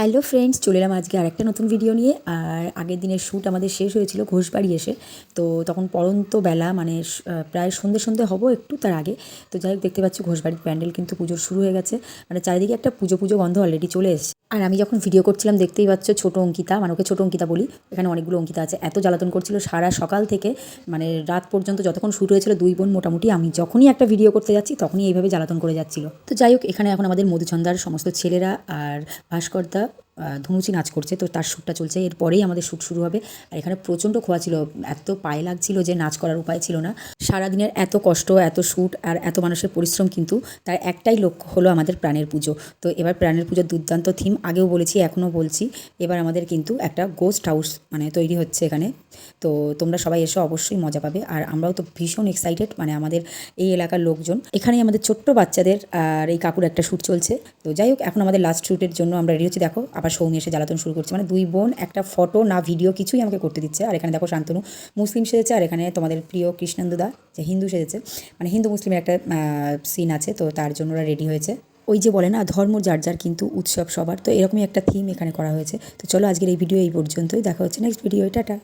Hello friends চলে এলাম আজকে আরেকটা নতুন ভিডিও নিয়ে। আর আগের দিনের শ্যুট আমাদের শেষ হয়েছিল ঘোষবাড়ি এসে। তো তখন পরন্ত বেলা মানে প্রায় সন্ধে সন্ধে হব একটু তার আগে। তো যাই হোক, দেখতে পাচ্ছি ঘোষবাড়ির প্যান্ডেল কিন্তু পুজোর শুরু হয়ে গেছে। মানে চারিদিকে একটা পুজো পুজো গন্ধ অলরেডি চলে এসেছে। আর আমি যখন ভিডিও করছিলাম, দেখতেই পাচ্ছ ছোট অঙ্কিতা মানে ওকে ছোটো অঙ্কিতা বলি, এখানে অনেকগুলো অঙ্কিতা আছে। এত জ্বালাতন করছিল সারা সকাল থেকে মানে রাত পর্যন্ত যতক্ষণ শুরু হয়েছিল দুই বোন মোটামুটি, আমি যখনই একটা ভিডিও করতে যাচ্ছি, তখনই এইভাবে জ্বালাতন করে যাচ্ছিল। তো যাই হোক, এখানে এখন আমাদের মধুচন্দার সমস্ত ছেলেরা আর ভাস্করদা ধনুচি নাচ করছে, তো তার শ্যুটটা চলছে। এরপরেই আমাদের শ্যুট শুরু হবে। আর এখানে প্রচণ্ড খোয়া ছিল, এত পায়ে লাগছিল যে নাচ করার উপায় ছিল না। সারাদিনের এত কষ্ট, এত শ্যুট আর এত মানুষের পরিশ্রম কিন্তু তার একটাই লক্ষ্য হলো আমাদের প্রাণের পুজো। তো এবার প্রাণের পুজোর দুর্দান্ত থিম আগেও বলেছি, এখনও বলছি। এবার আমাদের কিন্তু একটা গোস্ট হাউস মানে তৈরি হচ্ছে এখানে। তো তোমরা সবাই এসে অবশ্যই মজা পাবে। আর আমরাও তো ভীষণ এক্সাইটেড মানে আমাদের এই এলাকার লোকজন। এখানেই আমাদের ছোট্ট বাচ্চাদের আর এই কাকুর একটা শ্যুট চলছে। তো যাই হোক, এখন আমাদের লাস্ট শ্যুটের জন্য আমরা রেডি হচ্ছি। দেখো আবার সৌমি এসে জ্বালাতন শুরু করছে। মানে দুই বোন, একটা ফটো না ভিডিও কিছুই আমাকে করতে দিচ্ছে। আর এখানে দেখো শান্তনু মুসলিম সেজেছে, আর এখানে তোমাদের প্রিয় কৃষ্ণেন্দুদা যে হিন্দু সেজেছে। মানে হিন্দু মুসলিমের একটা সিন আছে, তো তার জন্য ওরা রেডি হয়েছে। ওই যে বলে না, ধর্ম যার যার কিন্তু উৎসব সবার, তো এরকমই একটা থিম এখানে করা হয়েছে। তো চলো আজকের এই ভিডিও এই পর্যন্তই, দেখা হচ্ছে নেক্সট ভিডিও টাটা।